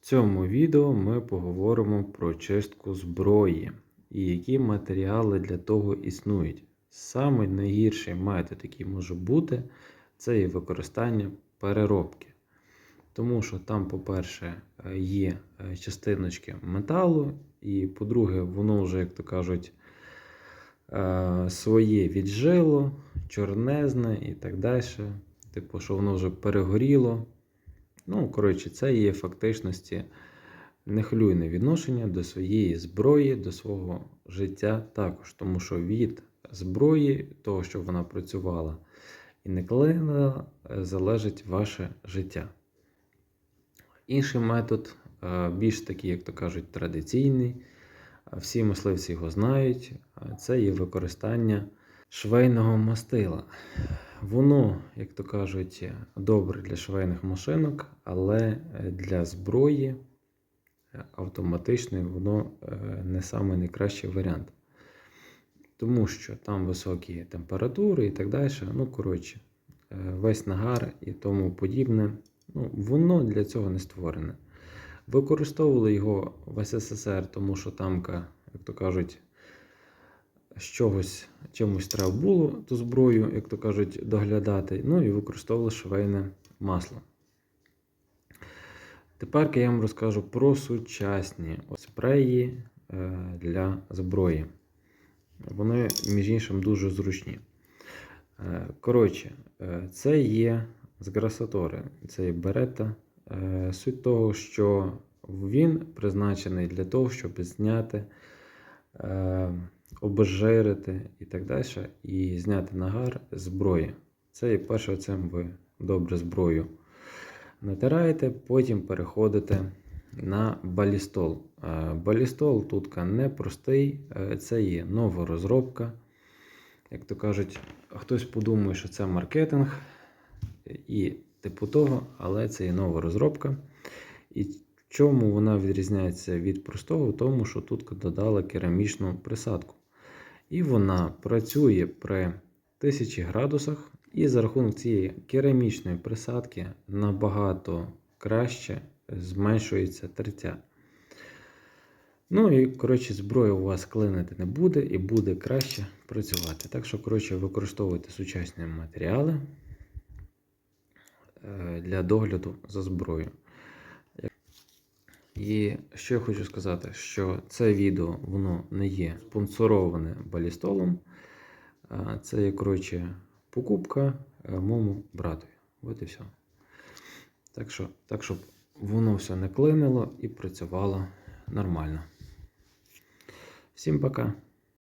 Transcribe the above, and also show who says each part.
Speaker 1: В цьому відео ми поговоримо про чистку зброї і які матеріали для того існують. Самий найгірший метод, який може бути, це є використання переробки. Тому що там, по-перше, е, є е, частиночки металу, і по-друге, воно вже, як то кажуть, е, своє віджило, чорнезне і так далі. Типу, що воно вже перегоріло. Ну, коротше, це є фактичності нехлюйне відношення до своєї зброї, до свого життя також. Тому що від зброї, того, щоб вона працювала і не клинила, е, залежить ваше життя. Інший метод, е, більш такий, як то кажуть, традиційний. Всі мисливці його знають. Це є використання швейного мастила. Воно, як то кажуть, добре для швейних машинок, але для зброї е, автоматичної воно е, не самий найкращий варіант. Тому що там високі температури і так далі. Ну, коротше, е, весь нагар і тому подібне. Ну, воно для цього не створене. Використовували його в СССР, тому що тамка, як то кажуть, чогось чимось треба було ту зброю, як то кажуть, доглядати. Ну і використовували швейне масло. Тепер я вам розкажу про сучасні спреї е, для зброї. Вони, між іншим, дуже зручні. Е, Коротше, е, це є з грасатори, це є берета. Суть того, що він призначений для того, щоб зняти, обезжирити і так далі, і зняти нагар зброї. Це і перше, цим ви добре зброю натираєте, потім переходите на балістол. Е, Балістол тут непростий, е, це є нова розробка. Як то кажуть, хтось подумає, що це маркетинг і типу того, але це є нова розробка. І в чому вона відрізняється від простого? Тому, що тут додали керамічну присадку. І вона працює при 1000 градусах, і за рахунок цієї керамічної присадки набагато краще зменшується тертя. Ну і, коротше, зброя у вас клинити не буде і буде краще працювати. Так що, коротше, використовуйте сучасні матеріали е, для догляду за зброєю. І що я хочу сказати, що це відео воно не є спонсороване балістолом. Це є, коротше, покупка е, моєму братові. От і все. Так що, так, щоб воно все не клинило і працювало нормально. Всім пока!